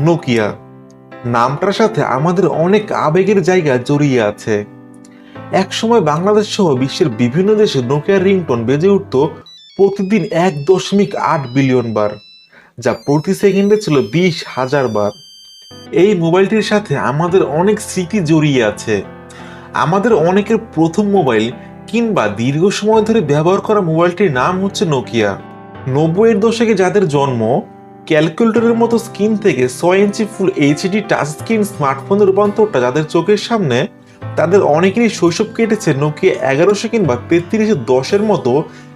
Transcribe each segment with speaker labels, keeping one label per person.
Speaker 1: Nokia. নামটার সাথে আমাদের অনেক আবেগের জায়গা জড়িয়ে আছে। একসময় বাংলাদেশ সহ বিশ্বের বিভিন্ন দেশে নোকিয়ার রিংটোন বেজে উঠত প্রতিদিন এক দশমিক আট বিলিয়ন বার, যা প্রতি সেকেন্ডে ছিল বিশ হাজার বার। এই মোবাইলটির সাথে আমাদের অনেক স্মৃতি জড়িয়ে আছে। আমাদের অনেকের প্রথম মোবাইল কিংবা দীর্ঘ সময় ধরে ব্যবহার করা মোবাইলটির নাম হচ্ছে নোকিয়া। নব্বইয়ের দশকে যাদের জন্ম ক্যালকুলেটরের মতো স্ক্রিন থেকে ছয় inch full HD touch screen স্মার্টফোনের রূপান্তরটা যাদের চোখের সামনে, তাদের অনেকেরই শৈশব কেটেছে নোকিয়া এগারোশো কিংবা তেত্রিশে দশের মতো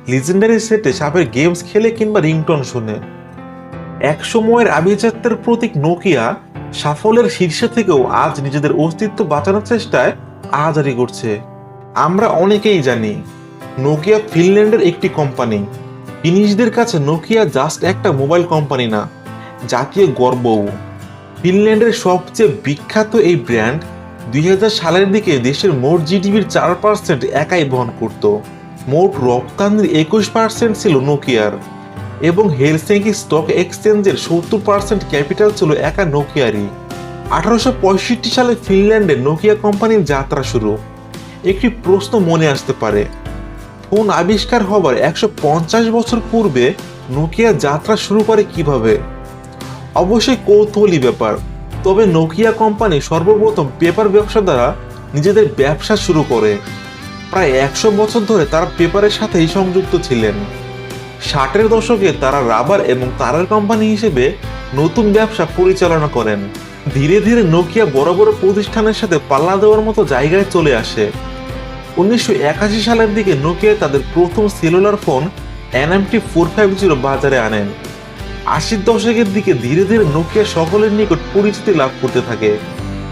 Speaker 1: লিজেন্ডারি সেটে সাপের গেমস খেলে কিংবা রিংটন শুনে। এক সময়ের আভিজাত্যের প্রতীক নোকিয়া সাফল্যের শীর্ষে থেকেও আজ নিজেদের অস্তিত্ব বাঁচানোর চেষ্টায় আহাজারি করছে। আমরা অনেকেই জানি নোকিয়া ফিনল্যান্ডের একটি কোম্পানি ফিনিশদের কাছে নোকিয়া জাস্ট একটা মোবাইল কোম্পানি না, জাতীয় গর্বও ফিনল্যান্ডের সবচেয়ে বিখ্যাত এই ব্র্যান্ড দুই হাজার সালের দিকে দেশের মোট জিডিপির চার পার্সেন্ট একাই বহন করত। মোট রপ্তানির একুশ পার্সেন্ট ছিল নোকিয়ার এবং হেলসিঙ্কি স্টক এক্সচেঞ্জের সত্তর পার্সেন্ট ক্যাপিটাল ছিল একা নোকিয়ারই আঠারোশো পঁয়ষট্টি সালে ফিনল্যান্ডে নোকিয়া কোম্পানির যাত্রা শুরু। একটি প্রশ্ন মনে আসতে পারে ফোন আবিষ্কার হবার একশো পঞ্চাশ বছর পূর্বে নোকিয়া যাত্রা শুরু করে কীভাবে? অবশ্যই কৌতূহলী ব্যাপার। তবে নোকিয়া কোম্পানি সর্বপ্রথম পেপার ব্যবসা দ্বারা নিজেদের ব্যবসা শুরু করে। প্রায় একশো বছর ধরে তারা পেপারের সাথেই সংযুক্ত ছিলেন। ষাটের দশকে তারা রাবার এবং তারের কোম্পানি হিসেবে নতুন ব্যবসা পরিচালনা করেন। ধীরে ধীরে নোকিয়া বড় বড় প্রতিষ্ঠানের সাথে পাল্লা দেওয়ার মতো জায়গায় চলে আসে। উনিশশো একাশি সালের দিকে নোকিয়া তাদের প্রথম cellular phone NMT four five zero বাজারে আনেন। আশির দশকের দিকে ধীরে ধীরে নোকিয়া সকলের নিকট পরিচিতি লাভ করতে থাকে।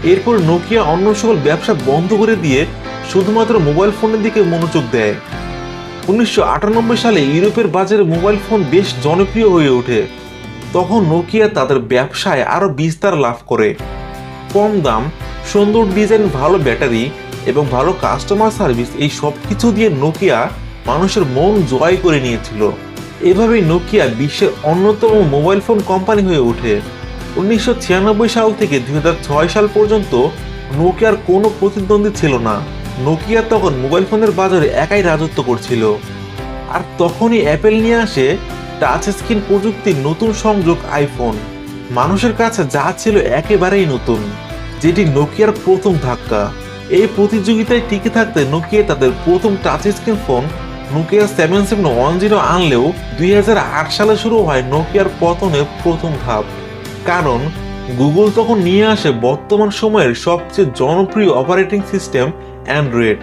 Speaker 1: এরপর নোকিয়া অন্য সকল ব্যবসা বন্ধ করে দিয়ে শুধুমাত্র মোবাইল ফোনের দিকে মনোযোগ দেয়। উনিশশো আটানব্বই সালে ইউরোপের বাজারে মোবাইল ফোন বেশ জনপ্রিয় হয়ে ওঠে। তখন নোকিয়া তাদের ব্যবসায় আরও বিস্তার লাভ করে। কম দাম, সুন্দর ডিজাইন, ভালো ব্যাটারি এবং ভালো কাস্টমার সার্ভিস এই সব কিছু দিয়ে নোকিয়া মানুষের মন জয় করে নিয়েছিল। এভাবেই নোকিয়া বিশ্বের অন্যতম মোবাইল ফোন কোম্পানি হয়ে ওঠে। উনিশশো ছিয়ানব্বই সাল থেকে দু হাজার ছয় সাল পর্যন্ত নোকিয়ার কোনো প্রতিদ্বন্দ্বী ছিল না। নোকিয়া তখন মোবাইল ফোনের বাজারে একাই রাজত্ব করছিল। আর তখনই অ্যাপেল নিয়ে আসে টাচ স্ক্রিন প্রযুক্তির নতুন সংযোগ আইফোন মানুষের কাছে যা ছিল একেবারেই নতুন, যেটি নোকিয়ার প্রথম ধাক্কা। এই প্রতিযোগিতায় টিকে থাকতে নোকিয়া তাদের প্রথম touch screen phone Nokia seven seven one zero আনলেও দুই হাজার আট সালে শুরু হয় নোকিয়ার পতনের প্রথম ধাপ। কারণ গুগল তখন নিয়ে আসে বর্তমান সময়ের সবচেয়ে জনপ্রিয় অপারেটিং সিস্টেম অ্যান্ড্রয়েড,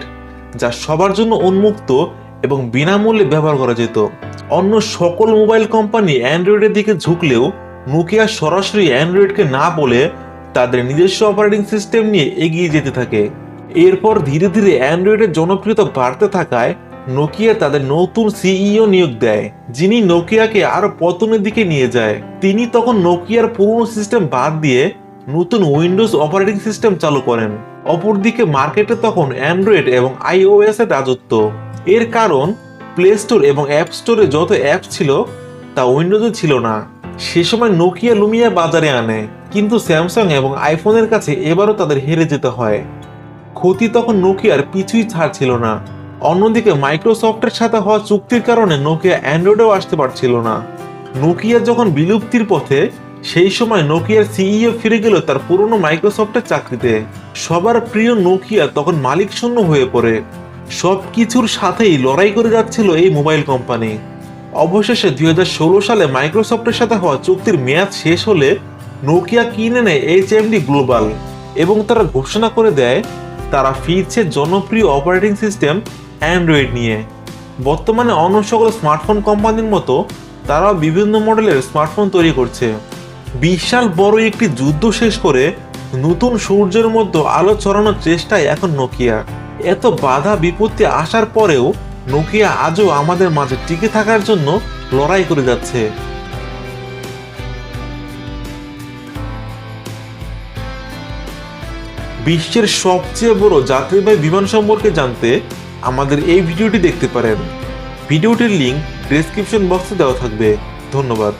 Speaker 1: যা সবার জন্য উন্মুক্ত এবং বিনামূল্যে ব্যবহার করা যেত। অন্য সকল মোবাইল কোম্পানি অ্যান্ড্রয়েডের দিকে ঝুঁকলেও নোকিয়া সরাসরি অ্যান্ড্রয়েডকে না বলে তাদের নিজস্ব অপারেটিং সিস্টেম নিয়ে এগিয়ে যেতে থাকে। এরপর ধীরে ধীরে অ্যান্ড্রয়েডের জনপ্রিয়তা বাড়তে থাকায় নোকিয়া তাদের নতুন সিইও নিয়োগ দেয়, যিনি নোকিয়াকে আরও পতনের দিকে নিয়ে যায়। তিনি তখন নোকিয়ার পুরনো সিস্টেম বাদ দিয়ে নতুন উইন্ডোজ অপারেটিং সিস্টেম চালু করেন। অপরদিকে মার্কেটে তখন অ্যান্ড্রয়েড এবং আইওএস এর রাজত্ব। এর কারণ, প্লে স্টোর এবং অ্যাপ স্টোরে যত অ্যাপ ছিল, তা উইন্ডোজে ছিল না। সে সময় নোকিয়া লুমিয়া বাজারে আনে, কিন্তু স্যামসাং এবং আইফোনের কাছে এবারও তাদের হেরে যেতে হয়। ক্ষতি তখন নোকিয়ার পিছুই ছাড় ছিল না। অন্যদিকে মাইক্রোসফটের সাথে হওয়া চুক্তির কারণে নোকিয়া অ্যান্ড্রয়েডেও আসতে পারছিল না। নোকিয়া যখন বিলুপ্তির পথে, সেই সময় নোকিয়ার সিইও ফিরে গেল তার পুরনো মাইক্রোসফটের চাকরিতে। সবার প্রিয় নোকিয়া তখন মালিক শূন্য হয়ে পড়ে। সব কিছুর সাথেই লড়াই করে যাচ্ছিল এই মোবাইল কোম্পানি। অবশেষে দুই হাজার ষোলো সালে মাইক্রোসফটের সাথে হওয়া চুক্তির মেয়াদ শেষ হলে নোকিয়া কিনে নেয় এইচ এমডি গ্লোবাল এবং তারা ঘোষণা করে দেয় তারা ফিরছে জনপ্রিয় অপারেটিং সিস্টেম অ্যান্ড্রয়েড নিয়ে। বর্তমানে অন্য সকল স্মার্টফোন কোম্পানির মতো তারাও বিভিন্ন মডেলের স্মার্টফোন তৈরি করছে। বিশাল বড় একটি যুদ্ধ শেষ করে নতুন সূর্যের মধ্যে আলো ছড়ানোর চেষ্টায় এখন নোকিয়া এত বাধা বিপত্তি আসার পরেও নোকিয়া আজও আমাদের মাঝে টিকে থাকার জন্য লড়াই করে যাচ্ছে। বিশ্বের সবচেয়ে বড় যাত্রীবাহী বিমান সম্পর্কে জানতে আমাদের এই ভিডিওটি দেখতে পারেন। ভিডিওটির লিঙ্ক ডেসক্রিপশন বক্সে দেওয়া থাকবে। ধন্যবাদ।